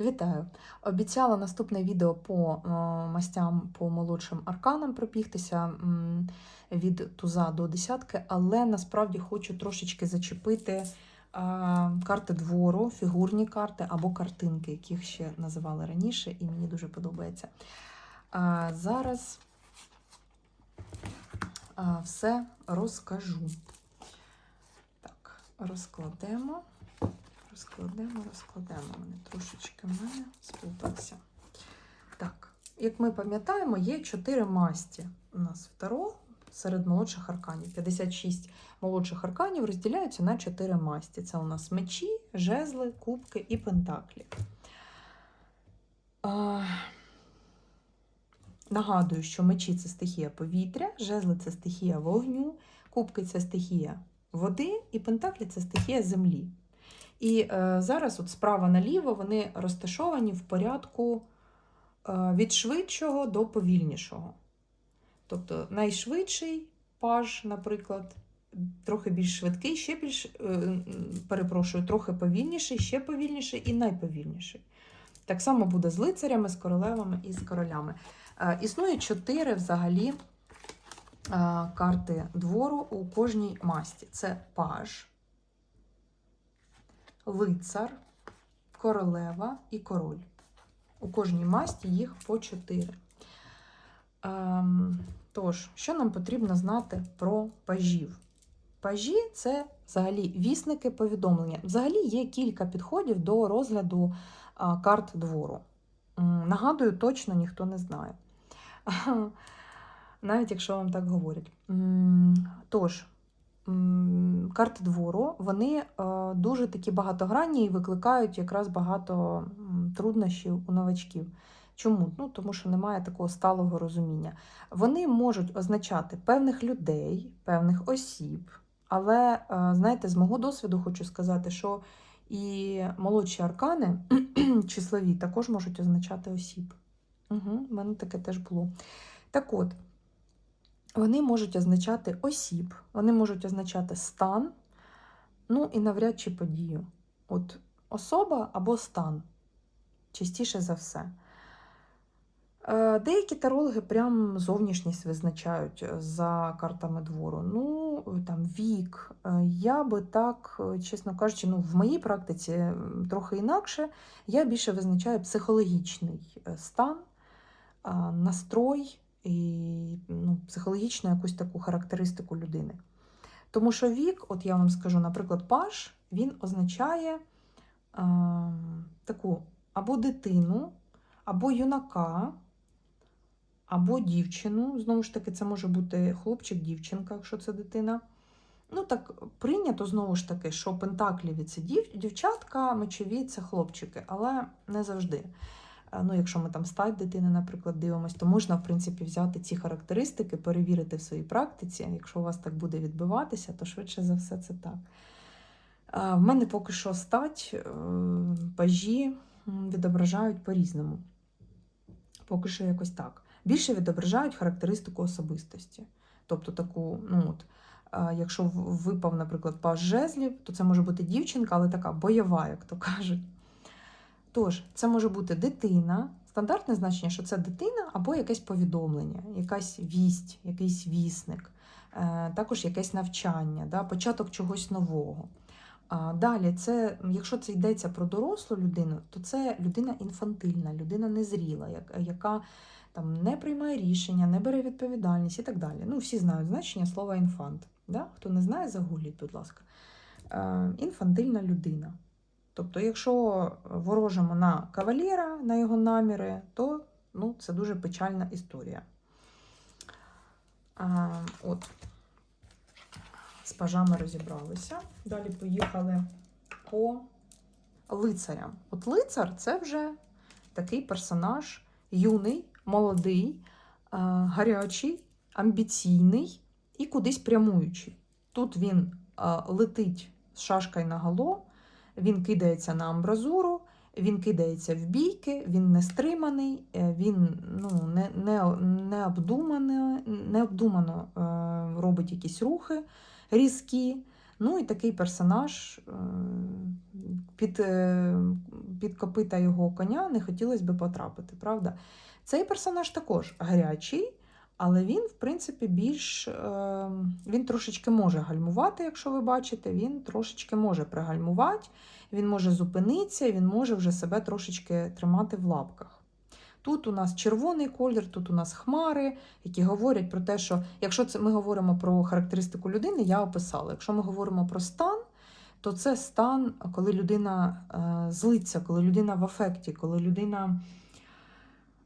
Вітаю! Обіцяла наступне відео по е, мастям по молодшим арканам пробігтися від туза до десятки, але насправді хочу трошечки зачепити е, карти двору, фігурні карти або картинки, яких ще називали раніше, і мені дуже подобається. А зараз е, все розкажу. Так, розкладемо. Розкладемо, розкладемо. Мене трошечки в мене сплутався. Так, як ми пам'ятаємо, є чотири масті у нас в Таро серед молодших арканів. 56 молодших арканів розділяються на чотири масті. Це у нас мечі, жезли, кубки і пентаклі. А, Нагадую, що мечі це стихія повітря, жезли це стихія вогню, кубки це стихія води, і пентаклі це стихія землі. І е, зараз, от справа наліво, вони розташовані в порядку е, від швидшого до повільнішого. Тобто найшвидший паж, наприклад, трохи більш швидкий, ще більш, е, перепрошую, трохи повільніший, ще повільніший і найповільніший. Так само буде з лицарями, з королевами і з королями. Е, існує чотири взагалі е, карти двору у кожній масті: це паж лицар, королева і король. У кожній масті їх по чотири. Ем, тож, що нам потрібно знати про пажів? Пажі це взагалі вісники повідомлення. Взагалі є кілька підходів до розгляду карт двору. Нагадую, точно ніхто не знає. Навіть якщо вам так говорять. Тож, карти двору, вони е, дуже такі багатогранні і викликають якраз багато труднощів у новачків. Чому? Ну, тому що немає такого сталого розуміння. Вони можуть означати певних людей, певних осіб, але, е, знаєте, з мого досвіду хочу сказати, що і молодші аркани числові також можуть означати осіб. Угу, в мене таке теж було. Так от, вони можуть означати осіб, вони можуть означати стан, ну і навряд чи подію. От особа або стан, частіше за все. Е, Деякі тарологи прям зовнішність визначають е, за картами двору. Ну, там вік. Е, Я би так, чесно кажучи, ну, в моїй практиці трохи інакше. Я більше визначаю психологічний стан, настрой і ну, психологічну якусь таку характеристику людини. Тому що вік, от я вам скажу, наприклад, паш, він означає а, таку або дитину, або юнака, або дівчину. Знову ж таки, це може бути хлопчик, дівчинка, якщо це дитина. Ну, так прийнято знову ж таки, що пентакліві це дів, дівчатка, мечові це хлопчики, але не завжди. Ну, якщо ми там стать дитини, наприклад, дивимося, то можна, в принципі, взяти ці характеристики, перевірити в своїй практиці. Якщо у вас так буде відбиватися, то швидше за все це так. В мене поки що стать, е, пажі відображають по-різному. Поки що якось так. Більше відображають характеристику особистості. Тобто таку, ну от, якщо випав, наприклад, паж жезлів, то це може бути дівчинка, але така бойова, як то кажуть. Тож, це може бути дитина, стандартне значення, що це дитина або якесь повідомлення, якась вість, якийсь вісник, е, також якесь навчання, да, початок чогось нового. Далі, це, якщо це йдеться про дорослу людину, то це людина інфантильна, людина незріла, яка там не приймає рішення, не бере відповідальність і так далі. Ну, всі знають значення слова інфант. Да? Хто не знає, загугліть, будь ласка. Е, інфантильна людина. Тобто, якщо ворожимо на кавалєра, на його наміри, то ну, це дуже печальна історія. А, от, з пажами розібралися. Далі поїхали по лицарям. От лицар це вже такий персонаж юний, молодий, гарячий, амбіційний і кудись прямуючий. Тут він летить з шашкою наголо, він кидається на амбразуру, він кидається в бійки, він не стриманий, е, він ну, не, не, не, обдумано, необдумано е, робить якісь рухи різкі, Ну і такий персонаж е, під, під копита його коня не хотілося би потрапити, правда? Цей персонаж також гарячий, але він, в принципі, більш е, він трошечки може гальмувати, якщо ви бачите, він трошечки може пригальмувати, він може зупинитися, він може вже себе трошечки тримати в лапках. Тут у нас червоний колір, тут у нас хмари, які говорять про те, що якщо це ми говоримо про характеристику людини, я описала. Якщо ми говоримо про стан, то це стан, коли людина е, злиться, коли людина в афекті, коли людина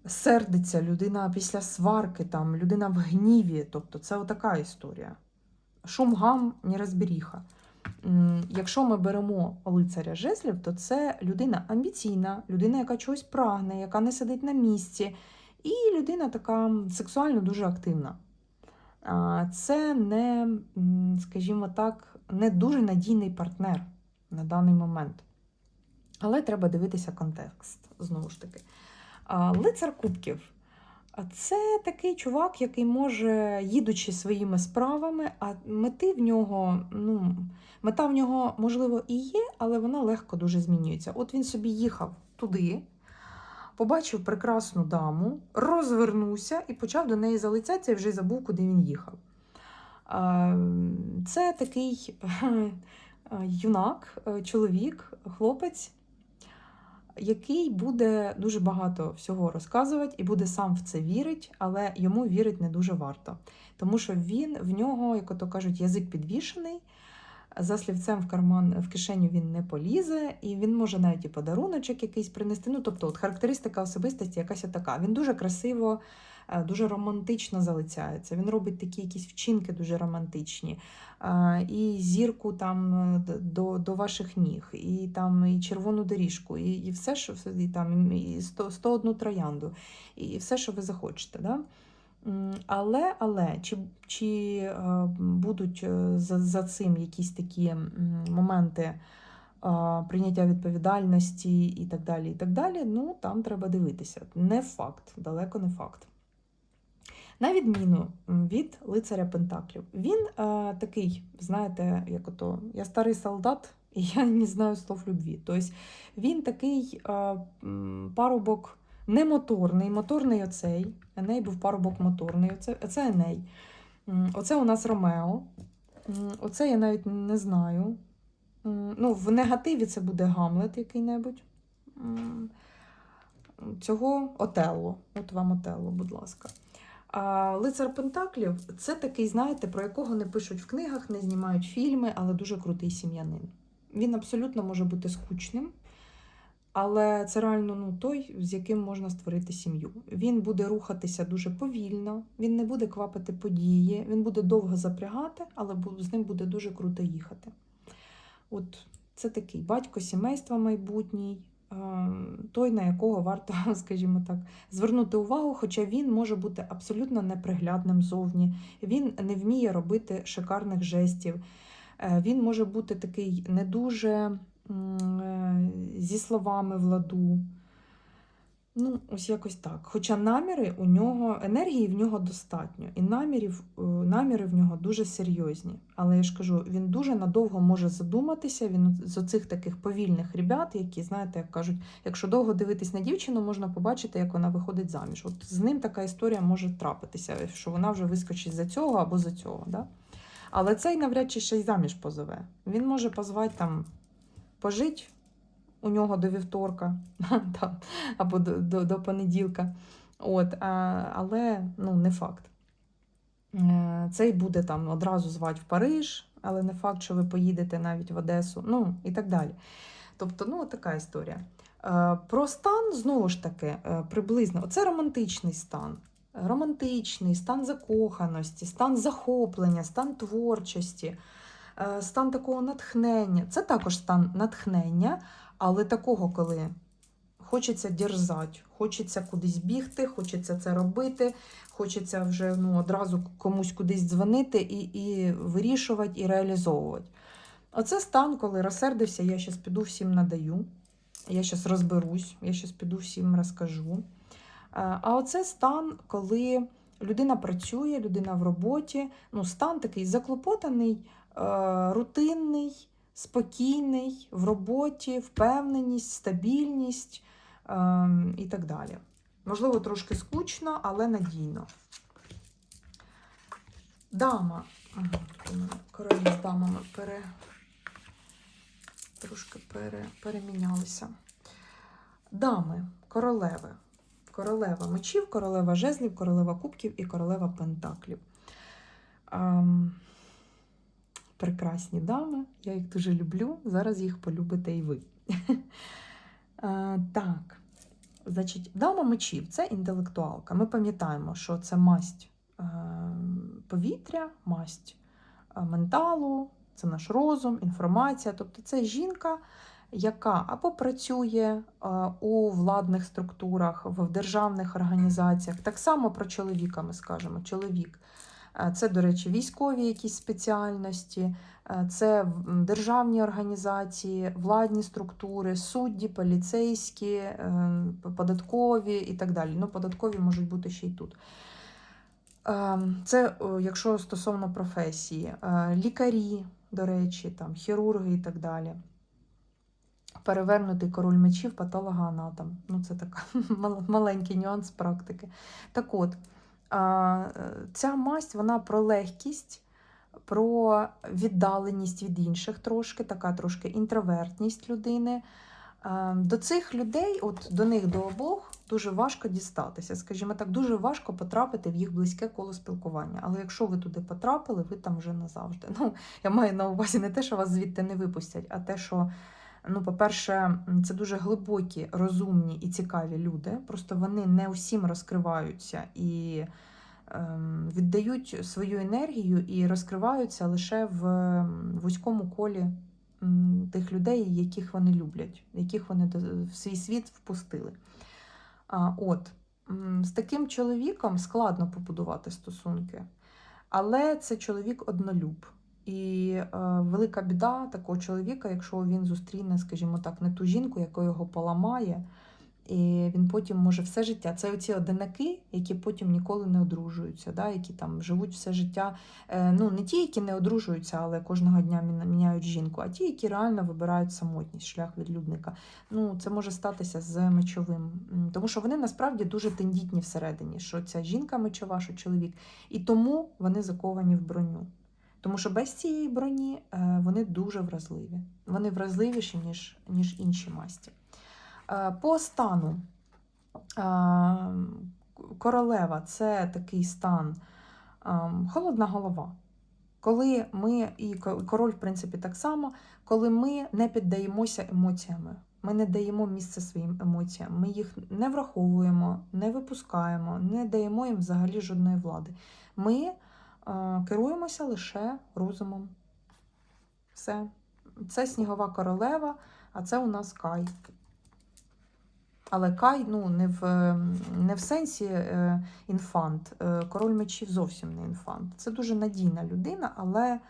сердиться, людина після сварки, там, людина в гніві. Тобто це отака історія. Шум гам, нерозберіха. Якщо ми беремо лицаря жезлів, то це людина амбіційна, людина, яка чогось прагне, яка не сидить на місці, і людина така сексуально дуже активна. Це не, скажімо так, не дуже надійний партнер на даний момент. Але треба дивитися контекст знову ж таки. Лицар Кубків. Це такий чувак, який може, їдучи своїми справами, а мети в нього, ну, мета в нього, можливо, і є, але вона легко дуже змінюється. От він собі їхав туди, побачив прекрасну даму, розвернувся і почав до неї залицятися і вже забув, куди він їхав. Це такий юнак, е, чоловік, хлопець, який буде дуже багато всього розказувати і буде сам в це вірити, але йому вірить не дуже варто. Тому що він в нього, як ото кажуть, язик підвішений. За слівцем в карман в кишеню він не полізе, і він може навіть і подаруночок якийсь принести. Ну, тобто, от характеристика особистості якась така. Він дуже красиво, е, дуже романтично залицяється. Він робить такі якісь вчинки дуже романтичні. Е, І зірку там е, до, до ваших ніг, і там і червону доріжку, і, і все, що і там і 100, 101 троянду, і все, що ви захочете. Да? Але, але чи, чи е, будуть е, за, за цим якісь такі моменти е, прийняття відповідальності і так далі, і так далі, ну там треба дивитися. Не факт, далеко не факт. На відміну від лицаря Пентаклів, він е, такий, знаєте, як ото я старий солдат, і я не знаю слов любві. Тобто він такий е, парубок не моторний, моторний оцей. Еней був парубок моторний. Оце, оце Еней. Оце у нас Ромео. Оце я навіть не знаю. Ну, в негативі це буде Гамлет який-небудь. Цього Отелло. От вам Отелло, будь ласка. А лицар Пентаклів це такий, знаєте, про якого не пишуть в книгах, не знімають фільми, але дуже крутий сім'янин. Він абсолютно може бути скучним, але це реально ну, той, з яким можна створити сім'ю. Він буде рухатися дуже повільно, він не буде квапити події, він буде довго запрягати, але з ним буде дуже круто їхати. От це такий батько сімейства майбутній, е, той, на якого варто, скажімо так, звернути увагу, хоча він може бути абсолютно неприглядним зовні, він не вміє робити шикарних жестів. Е, Він може бути такий не дуже зі словами в ладу. Ну, ось якось так. Хоча наміри у нього, енергії в нього достатньо, і намірів, е, наміри в нього дуже серйозні. Але я ж кажу, він дуже надовго може задуматися. Він з оцих таких повільних ребят, які, знаєте, як кажуть, якщо довго дивитись на дівчину, можна побачити, як вона виходить заміж. От з ним така історія може трапитися, що вона вже вискочить за цього або за цього. Да? Але цей навряд чи ще й заміж позове. Він може позвати там пожить у нього до вівторка або до, до, до понеділка. От, а, але ну, не факт. Е, Цей буде там одразу звати в Париж, але не факт, що ви поїдете навіть в Одесу, ну і так далі. Тобто, ну, така історія. Е, Про стан, знову ж таки, е, приблизно, це романтичний стан. Романтичний, стан закоханості, стан захоплення, стан творчості, стан такого натхнення. Це також стан натхнення, але такого, коли хочеться дерзати, хочеться кудись бігти, хочеться це робити, хочеться вже ну, одразу комусь кудись дзвонити і, і вирішувати, і реалізовувати. Оце стан, коли розсердився, я зараз піду всім надаю, я зараз розберусь, я зараз піду всім розкажу. Е, А оце стан, коли людина працює, людина в роботі, ну, стан такий заклопотаний, е, рутинний, спокійний в роботі, впевненість, стабільність е, і так далі. Можливо, трошки скучно, але надійно. Дама. Королі з дамами пере... трошки пере... перемінялися. Дами, королеви. Королева мечів, королева жезлів, королева кубків і королева пентаклів. Ем, прекрасні дами, я їх дуже люблю. Зараз їх полюбите і ви. Так, значить, дама мечів це інтелектуалка. Ми пам'ятаємо, що це масть е, повітря, масть е, менталу, це наш розум, інформація. Тобто це жінка, яка або працює е, у владних структурах, в державних організаціях. Так само про чоловіка ми скажемо. Чоловік. Е, Це, до речі, військові якісь спеціальності, е, це державні організації, владні структури, судді, поліцейські, е, податкові і так далі. Ну, податкові можуть бути ще й тут. Це якщо стосовно професії, лікарі, до речі, там, хірурги і так далі. Перевернутий король мечів, патологоанатом. Ну, це така маленький нюанс практики. Так от, ця масть вона про легкість, про віддаленість від інших трошки, така трошки інтровертність людини. Е, До цих людей, от до них до обох, дуже важко дістатися. Скажімо так, дуже важко потрапити в їх близьке коло спілкування. Але якщо ви туди потрапили, ви там вже назавжди. Ну, я маю на увазі не те, що вас звідти не випустять, а те, що, ну, по-перше, це дуже глибокі, розумні і цікаві люди. Просто вони не усім розкриваються і ем, віддають свою енергію і розкриваються лише в вузькому колі тих людей, яких вони люблять, яких вони в свій світ впустили. От, з таким чоловіком складно побудувати стосунки, але це чоловік однолюб. І е, велика біда такого чоловіка, якщо він зустріне, скажімо так, не ту жінку, яка його поламає, і він потім може все життя. Це оці одинаки, які потім ніколи не одружуються, да, які там живуть все життя. Е, ну, не ті, які не одружуються, але кожного дня міняють жінку, а ті, які реально вибирають самотність, шлях відлюдника. Ну, це може статися з мечовим. Тому що вони насправді дуже тендітні всередині, що ця жінка мечова, що чоловік. І тому вони заковані в броню. Тому що без цієї броні е, вони дуже вразливі. Вони вразливіші, ніж, ніж інші масті. Е, По стану е, королева це такий стан е, холодна голова. Коли ми, і король, в принципі, так само, коли ми не піддаємося емоціями, ми не даємо місце своїм емоціям, ми їх не враховуємо, не випускаємо, не даємо їм взагалі жодної влади. Ми керуємося лише розумом. Все. Це снігова королева, а це у нас Кай. Але Кай ну, не, в, не в сенсі е, інфант. Е, король мечів зовсім не інфант. Це дуже надійна людина, але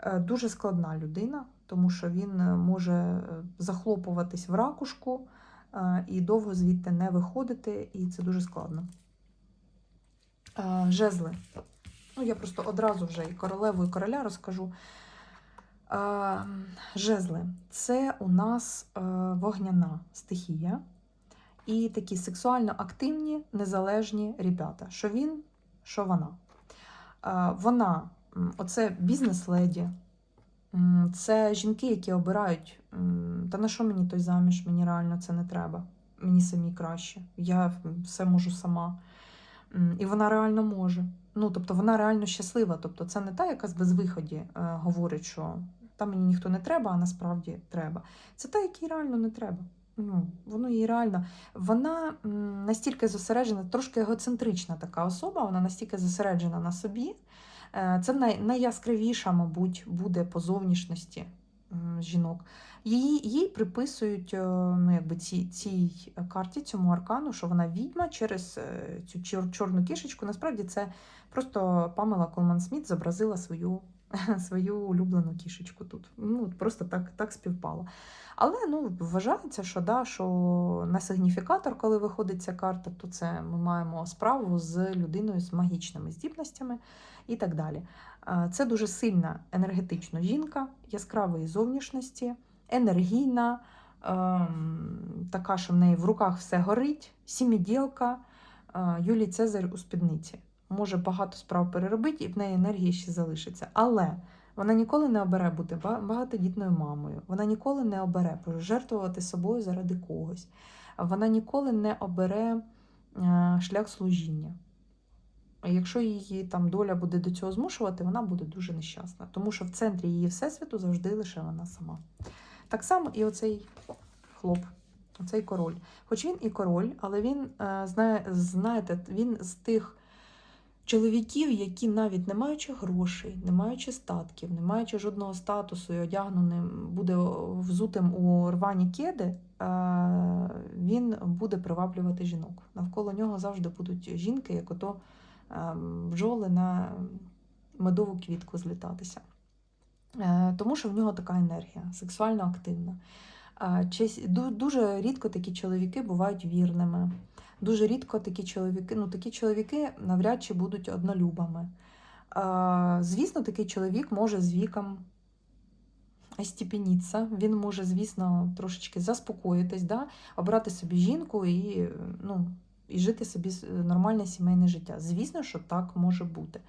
е, дуже складна людина, тому що він е, може захлопуватись в ракушку і довго звідти не виходити, і це дуже складно. Жезли. Ну, я просто одразу вже і королеву, і короля розкажу. Жезли це у нас е, вогняна стихія. І такі сексуально активні, незалежні ребята. Що він, що вона. Вона, оце бізнес-леді, це жінки, які обирають, та на що мені той заміж, мені реально це не треба. Мені самі краще. Я все можу сама. І вона реально може. Ну, тобто вона реально щаслива. Тобто це не та, яка з безвиході е, говорить, що там мені ніхто не треба, а насправді треба. Це та, якій реально не треба. Ну, воно їй реально. Вона настільки зосереджена, трошки егоцентрична така особа, вона настільки зосереджена на собі. Е, Це най, найяскравіша, мабуть, буде по зовнішності жінок. Її, їй приписують е, ну, якби ці, цій карті, цьому аркану, що вона відьма через е, цю чор, чорну кішечку. Насправді це просто Памела Колман Сміт зобразила свою свою улюблену кішечку тут. Ну, просто так, так співпало. Але ну, вважається, що, да, що на сигніфікатор, коли виходить ця карта, то це ми маємо справу з людиною з магічними здібностями і так далі. Це дуже сильна енергетична жінка, яскравої зовнішності, енергійна, ем, така, що в неї в руках все горить, сіміділка, Юлій Цезарь у спідниці. Може багато справ переробити, і в неї енергії ще залишиться. Але вона ніколи не обере бути багатодітною мамою. Вона ніколи не обере жертвувати собою заради когось. Вона ніколи не обере е, шлях служіння. Якщо її там доля буде до цього змушувати, вона буде дуже нещасна, тому що в центрі її всесвіту завжди лише вона сама. Так само і оцей хлоп, оцей король. Хоч він і король, але він е, знає, знаєте, він з тих чоловіків, які навіть не маючи грошей, не маючи статків, не маючи жодного статусу і одягненим буде взутим у рвані кеди, е, він буде приваблювати жінок. Навколо нього завжди будуть жінки, як ото бджоли на медову квітку злітатися. Е, Тому що в нього така енергія, сексуально активна. Е, Дуже рідко такі чоловіки бувають вірними. Дуже рідко такі чоловіки, ну такі чоловіки навряд чи будуть однолюбами. Е, Звісно, такий чоловік може з віком остепенітися, він може, звісно, трошечки заспокоїтись, да? обрати собі жінку і, ну, і жити собі нормальне сімейне життя. Звісно, що так може бути.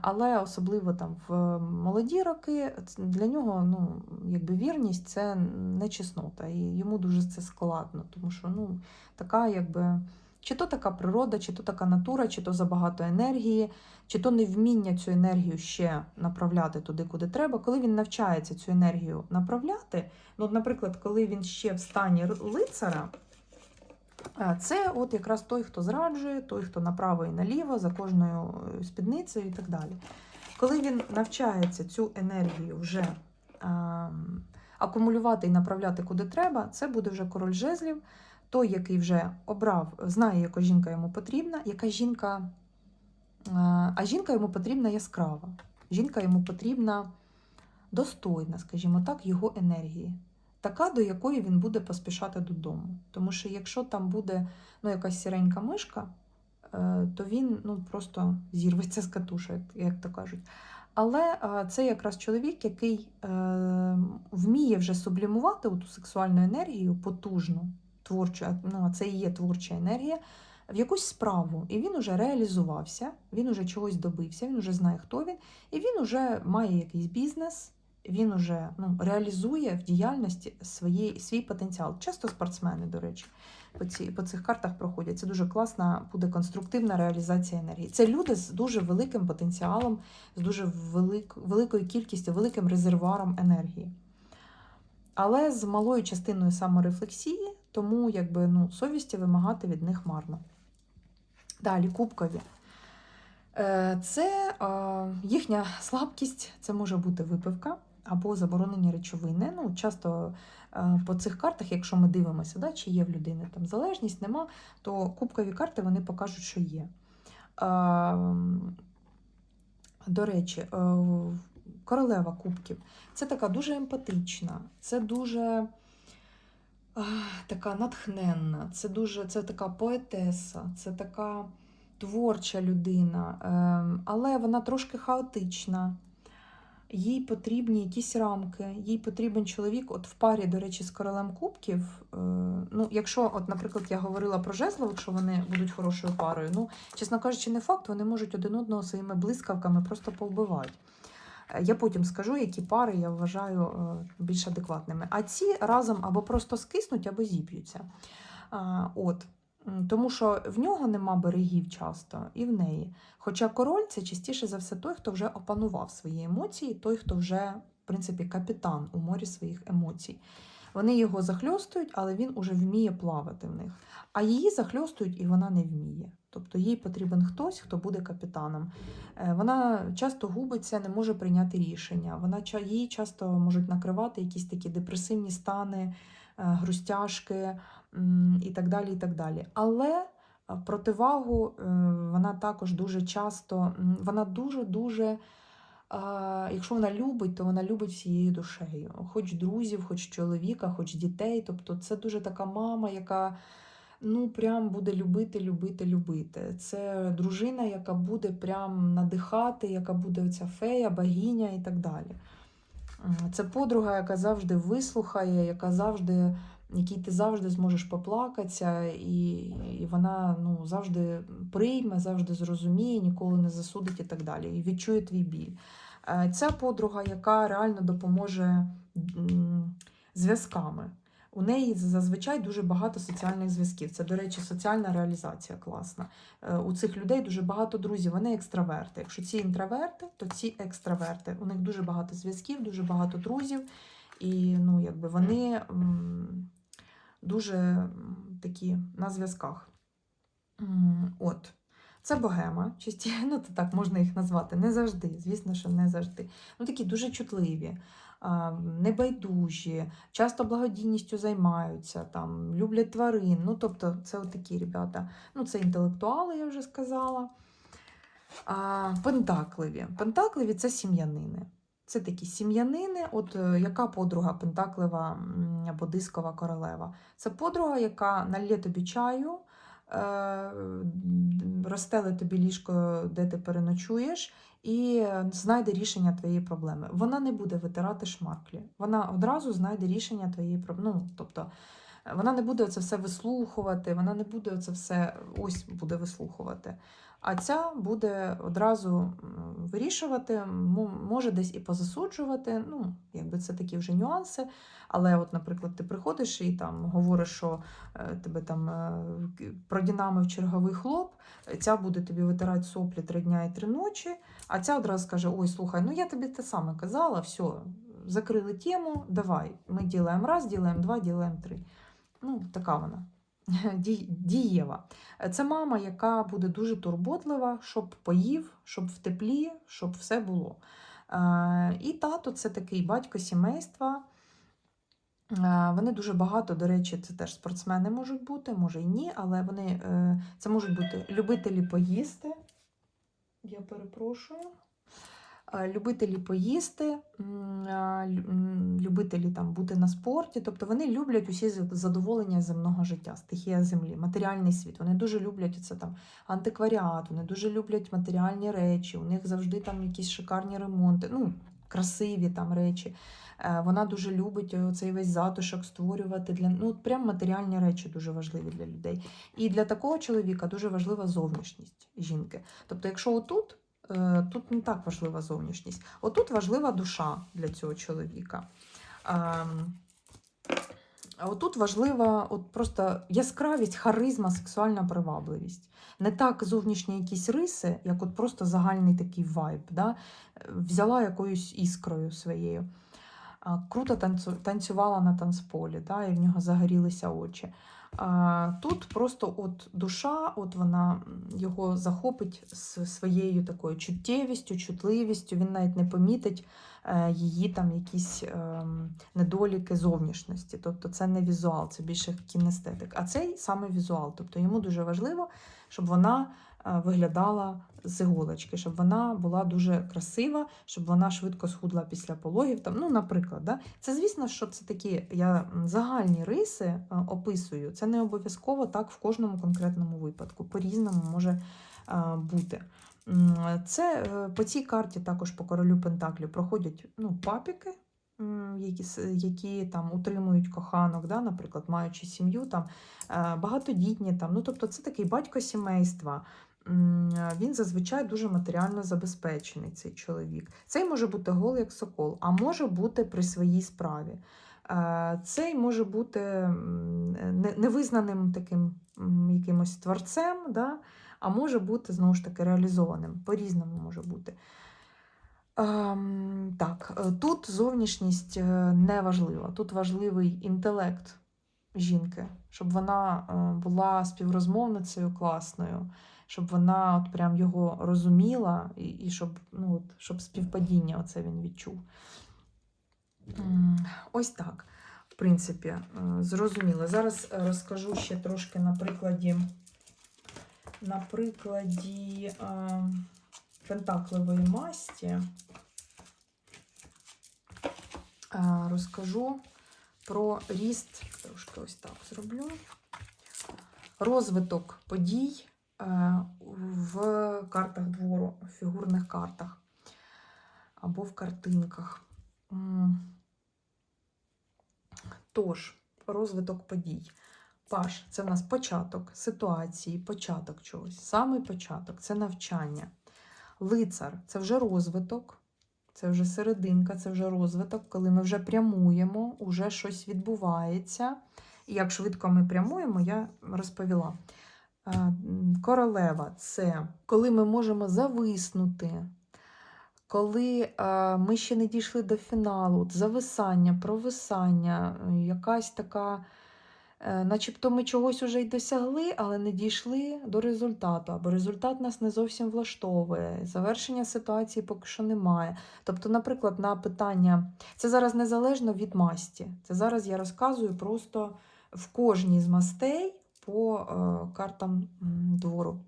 Але особливо там в молоді роки для нього ну, якби вірність це не чеснота, і йому дуже це складно, тому що ну, така, якби, чи то така природа, чи то така натура, чи то забагато енергії, чи то невміння цю енергію ще направляти туди, куди треба. Коли він навчається цю енергію направляти, ну, наприклад, коли він ще в стані лицара. А Це от якраз той, хто зраджує, той, хто направо і наліво, за кожною е, спідницею і так далі. Коли він навчається цю енергію вже ем, акумулювати і направляти куди треба, це буде вже король жезлів, той, який вже обрав, знає, яка жінка йому потрібна, яка жінка, е, а жінка йому потрібна яскрава. Жінка йому потрібна достойна, скажімо так, його енергії така, до якої він буде поспішати додому. Тому що якщо там буде ну, якась сіренька мишка, е, то він ну, просто зірветься з катуша, як, то кажуть. Але е, це якраз чоловік, який е, вміє вже сублімувати ту сексуальну енергію потужну, творчу, ну, а це і є творча енергія, в якусь справу. І він уже реалізувався, він уже чогось добився, він уже знає, хто він, і він уже має якийсь бізнес, він уже ну, реалізує в діяльності свої, свій потенціал. Часто спортсмени, до речі, по, ці, по цих картах проходять. Це дуже класна буде конструктивна реалізація енергії. Це люди з дуже великим потенціалом, з дуже велик, великою кількістю, великим резервуаром енергії. Але з малою частиною саморефлексії, тому якби, ну, совісті вимагати від них марно. Далі, кубкові. Е, Це їхня слабкість, це може бути випивка або заборонені речовини. Ну, часто е, по цих картах, якщо ми дивимося, да, чи є в людини там залежність, нема, то кубкові карти вони покажуть, що є. Е, До речі, е, королева кубків це така дуже емпатична, це дуже така натхненна, це дуже це така поетеса, це така творча людина, ем, але вона трошки хаотична. Їй потрібні якісь рамки, їй потрібен чоловік. От в парі, до речі, з королем кубків. е, Ну, якщо, от, наприклад, я говорила про жезлових, що вони будуть хорошою парою. Ну, чесно кажучи, не факт, вони можуть один одного своїми блискавками просто повбивати. Е, Я потім скажу, які пари я вважаю е, більш адекватними. А ці разом або просто скиснуть, або зіп'ються. От. Тому що в нього нема берегів часто, і в неї. Хоча король це частіше за все той, хто вже опанував свої емоції, той, хто вже, в принципі, капітан у морі своїх емоцій. Вони його захльостують, але він уже вміє плавати в них. А її захльостують, і вона не вміє. Тобто їй потрібен хтось, хто буде капітаном. Е, Вона часто губиться, не може прийняти рішення. Вона її часто можуть накривати якісь такі депресивні стани, е, грустяшки і так далі. і так далі. Але е, противагу е, вона також дуже часто, вона дуже-дуже якщо вона любить, то вона любить всією душею. Хоч друзів, хоч чоловіка, хоч дітей. Тобто це дуже така мама, яка ну, прям буде любити, любити, любити. Це дружина, яка буде прям надихати, яка буде оця фея, богиня і так далі. Це подруга, яка завжди вислухає, яка завжди, якій ти завжди зможеш поплакатися, і, і вона ну, завжди прийме, завжди зрозуміє, ніколи не засудить і так далі. І відчує твій біль. Е, Ця подруга, яка реально допоможе зв'язками. У неї зазвичай дуже багато соціальних зв'язків. Це, до речі, соціальна реалізація класна. Е, У цих людей дуже багато друзів, вони екстраверти. Якщо ці інтроверти, то ці екстраверти. У них дуже багато зв'язків, дуже багато друзів, і ну, якби вони дуже такі на зв'язках. От. Це богема, часті, ну то так можна їх назвати. Не завжди, звісно, що не завжди. Ну такі дуже чутливі, небайдужі, часто благодійністю займаються, там, люблять тварин. Ну, тобто, це от такі ребята. Ну, це інтелектуали, я вже сказала. А, пентакливі. Пентакливі це сім'янини. Це такі сім'янини, от е, яка подруга Пентаклива або дискова королева. Це подруга, яка налє тобі чаю, е, розстеле тобі ліжко, де ти переночуєш, і знайде рішення твоєї проблеми. Вона не буде витирати шмарклі. Вона одразу знайде рішення твоєї проблеми. Ну, тобто, вона не буде це все вислухувати, вона не буде це все ось буде вислухувати. А ця буде одразу вирішувати, може десь і позасуджувати. Ну, якби це такі вже нюанси. Але, от, наприклад, ти приходиш і там говориш, що е, тебе там е, продінамив черговий хлоп, ця буде тобі витирати соплі три дня і три ночі, а ця одразу скаже: Ой, слухай, ну я тобі те саме казала, все, закрили тему, давай. Ми ділаємо раз, ділаємо два, ділаємо три. Ну, така вона. Дієва. Це мама, яка буде дуже турботлива, щоб поїв, щоб в теплі, щоб все було. Е, І тато це такий батько сімейства. Е, Вони дуже багато, до речі, це теж спортсмени можуть бути, може і ні, але вони е, це можуть бути любителі поїсти. Я перепрошую. Любителі поїсти, любителі там бути на спорті, тобто вони люблять усі задоволення земного життя, стихія землі, матеріальний світ. Вони дуже люблять це там антикваріат, вони дуже люблять матеріальні речі. У них завжди там якісь шикарні ремонти, ну красиві там речі. Е, Вона дуже любить цей весь затишок створювати для ну прям матеріальні речі дуже важливі для людей. І для такого чоловіка дуже важлива зовнішність жінки. Тобто, якщо отут, тут не так важлива зовнішність, отут важлива душа для цього чоловіка. Ем, отут важлива от просто яскравість, харизма, сексуальна привабливість. Не так зовнішні якісь риси, як от просто загальний такий вайб. Да? Е, Взяла якоюсь іскрою своєю. Круто танцю, танцювала на танцполі, да? і в нього загорілися очі. Тут просто от душа, от вона його захопить з своєю такою чуттєвістю, чутливістю. Він навіть не помітить е, її там якісь ем, недоліки зовнішності. Тобто це не візуал, це більше кінестетик. А цей саме візуал. Тобто йому дуже важливо, щоб вона виглядала з іголочки, щоб вона була дуже красива, щоб вона швидко схудла після пологів. Там, ну, наприклад, да? це звісно, що це такі я загальні риси е, описую. Це не обов'язково так в кожному конкретному випадку. По-різному може е, бути. Це е, по цій карті також по королю Пентаклів проходять ну, папіки, які, які там утримують коханок, да, наприклад, маючи сім'ю, там, е, багатодітні. Там, ну, тобто це такий батько сімейства. М, Він зазвичай дуже матеріально забезпечений, цей чоловік. Цей може бути голий як сокол, а може бути при своїй справі. Е, Цей може бути невизнаним таким якимось творцем, да? а може бути знову ж таки реалізованим. По-різному може бути. Ем, так, е, тут зовнішність е, не важлива. Тут важливий інтелект жінки, щоб вона е, була співрозмовницею класною, щоб вона от прям його розуміла, і, і щоб, ну, от, щоб співпадіння оце він відчув. Ось так. В принципі, е, зрозуміло. Зараз е, розкажу ще трошки на прикладі, на прикладі е, пентакливої масті. розкажу про ріст, трошки ось так зроблю. Розвиток подій в картах двору, в фігурних картах або в картинках. Тож, розвиток подій. Паш це в нас початок ситуації, початок чогось. Самий початок це навчання. Лицар це вже розвиток, це вже серединка, це вже розвиток, коли ми вже прямуємо, вже щось відбувається. І як швидко ми прямуємо, я розповіла. Королева це коли ми можемо зависнути, коли ми ще не дійшли до фіналу, зависання, провисання, якась така, е, начебто ми чогось уже й досягли, але не дійшли до результату, або результат нас не зовсім влаштовує. Завершення ситуації поки що немає. Тобто, наприклад, на питання, це зараз незалежно від масті. Це зараз я розказую просто в кожній з мастей по е, картам двору,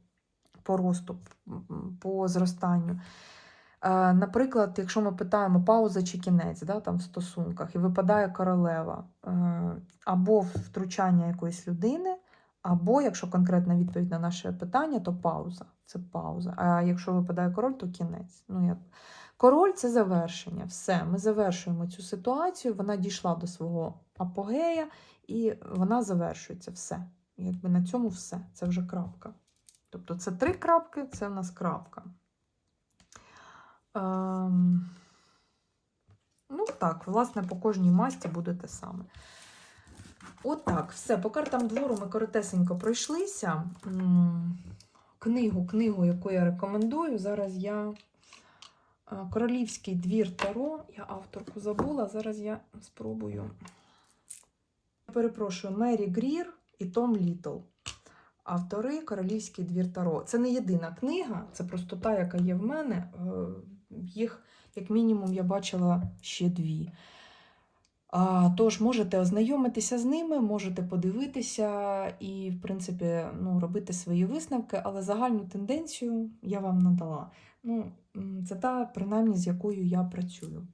по росту, по зростанню. Е, Наприклад, якщо ми питаємо пауза чи кінець да, там в стосунках, і випадає королева, е, або втручання якоїсь людини, або, якщо конкретна відповідь на наше питання, то пауза. Це пауза. А якщо випадає король, то кінець. Ну, як... Король це завершення. Все, ми завершуємо цю ситуацію, вона дійшла до свого апогея, і вона завершується. Все. Якби на цьому все. Це вже крапка. Тобто це три крапки, це в нас крапка. Ем, ну так, власне, по кожній масті буде те саме. Отак, все. По картам двору ми коротесенько пройшлися. Книгу, книгу, яку я рекомендую. Зараз я е, Королівський двір Таро. Я авторку забула. Зараз я спробую. Перепрошую, Мері Грір і Том Літл. Автори Королівський двір Таро. Це не єдина книга, це просто та, яка є в мене. Е, Їх, як мінімум, я бачила ще дві. А, тож можете ознайомитися з ними, можете подивитися і, в принципі, ну, робити свої висновки, але загальну тенденцію я вам надала. Ну, це та, принаймні, з якою я працюю.